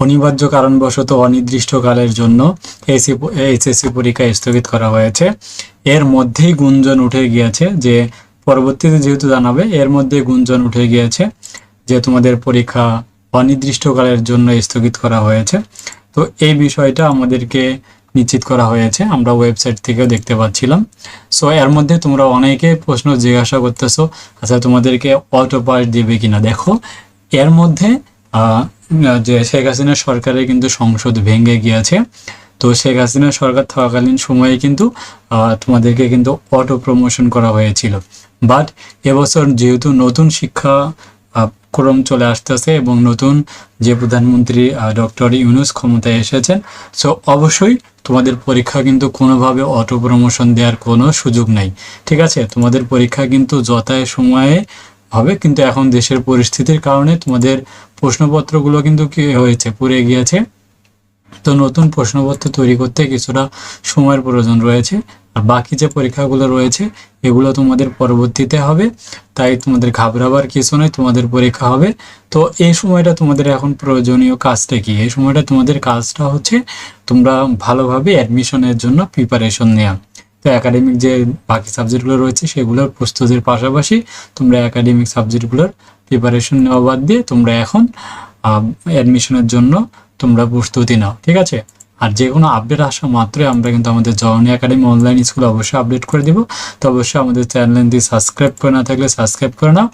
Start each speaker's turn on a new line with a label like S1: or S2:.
S1: অনিবার্য কারণবশত অনির্দিষ্টকালের জন্য এসি এইচএসসি পরীক্ষা স্থগিত করা হয়েছে। এর মধ্যেই গুঞ্জন উঠে গিয়েছে যে, পরবর্তীতে যেহেতু জানাবে, এর মধ্যে গুঞ্জন উঠে গিয়েছে যে, তোমাদের পরীক্ষা অনির্দিষ্টকালের জন্য স্থগিত করা হয়েছে। তো এই বিষয়টা আমাদেরকে নিশ্চিত করা হয়েছে। আমরা ওয়েবসাইট থেকেও দেখতে পাচ্ছিলাম। সো, এর মধ্যে তোমরা অনেকে প্রশ্ন জিজ্ঞাসা করতেছো আচ্ছা তোমাদেরকে অটো পাস দিবে কিনা? দেখো, এর মধ্যে যে শেখ হাসিনা সরকারের কিন্তু সংসদ ভেঙে গিয়েছে। তো শেখ হাসিনা সরকার থাকাকালীন সময়ে কিন্তু তোমাদেরকে কিন্তু অটো প্রমোশন করা হয়েছিল। বাট এবছর যেহেতু নতুন শিক্ষা ক্রম চলে আসতেছে এবং নতুন যে প্রধানমন্ত্রী ডক্টর ইউনুস ক্ষমতায় এসেছেন সো অবশ্যই তোমাদের পরীক্ষা কিন্তু কোনোভাবে অটো প্রমোশন দেওয়ার কোনো সুযোগ নাই। ঠিক আছে? তোমাদের পরীক্ষা কিন্তু যথায় সময়ে হবে, কিন্তু এখন দেশের পরিস্থিতির কারণে তোমাদের প্রশ্নপত্রগুলো কিন্তু কি হয়েছে, পুড়ে গিয়েছে। তো নতুন প্রশ্নপত্র তৈরি করতে কিছুটা সময়ের প্রয়োজন রয়েছে, আর বাকি যে পরীক্ষাগুলো রয়েছে, এগুলো তোমাদের পরবর্তীতে হবে। তাই তোমাদের ঘাবড়াবার কিছু নয়, তোমাদের পরীক্ষা হবে। তো এই সময়টা তোমাদের এখন প্রয়োজনীয় কাজটা কি? এই সময়টা তোমাদের কাজটা হচ্ছে তোমরা ভালোভাবে অ্যাডমিশনের জন্য প্রিপারেশন নেওয়া একাডেমিক যে বাকি সাবজেক্টগুলো রয়েছে সেগুলোর প্রস্তুতির পাশাপাশি তোমরা একাডেমিক সাবজেক্টগুলোর প্রিপারেশন নেওয়া বাদ দিয়ে তোমরা এখন অ্যাডমিশনের জন্য তোমরা প্রস্তুতি নাও, ঠিক আছে? আর যে কোনো আপডেট আসা মাত্রই আমরা কিন্তু আমাদের জওয়ানি একাডেমি অনলাইন স্কুল অবশ্যই আপডেট করে দিব। তো অবশ্যই আমাদের চ্যানেল চ্যানেলটি সাবস্ক্রাইব করে না থাকলে সাবস্ক্রাইব করে নাও।